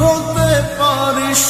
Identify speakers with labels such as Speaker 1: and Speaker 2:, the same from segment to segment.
Speaker 1: হতে পারিস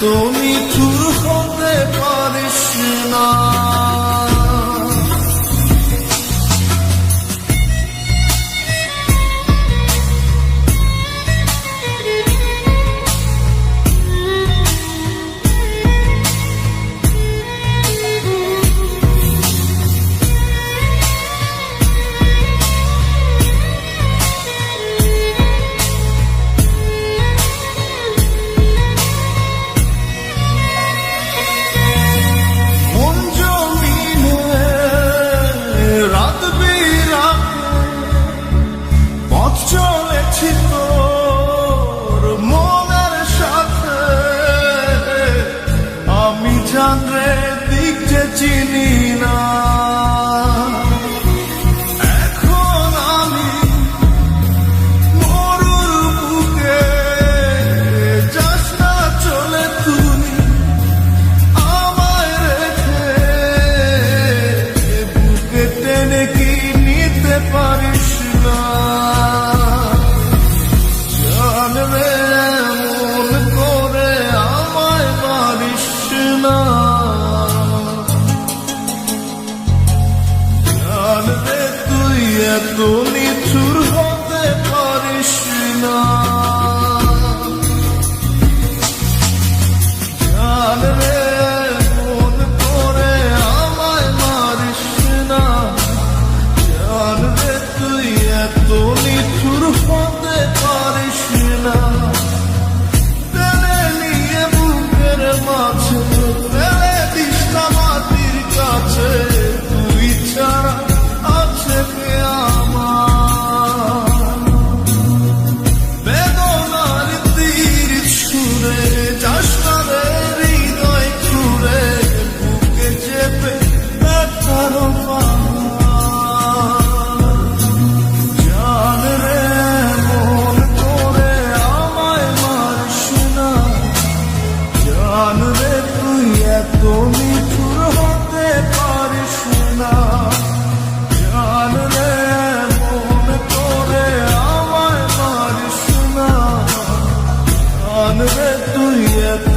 Speaker 1: তুমি চুর হতে পারিস না। Suru এত নিচুর হতে পারিস জানলে মন করে আমায় মারিস না। জানলে তুই এত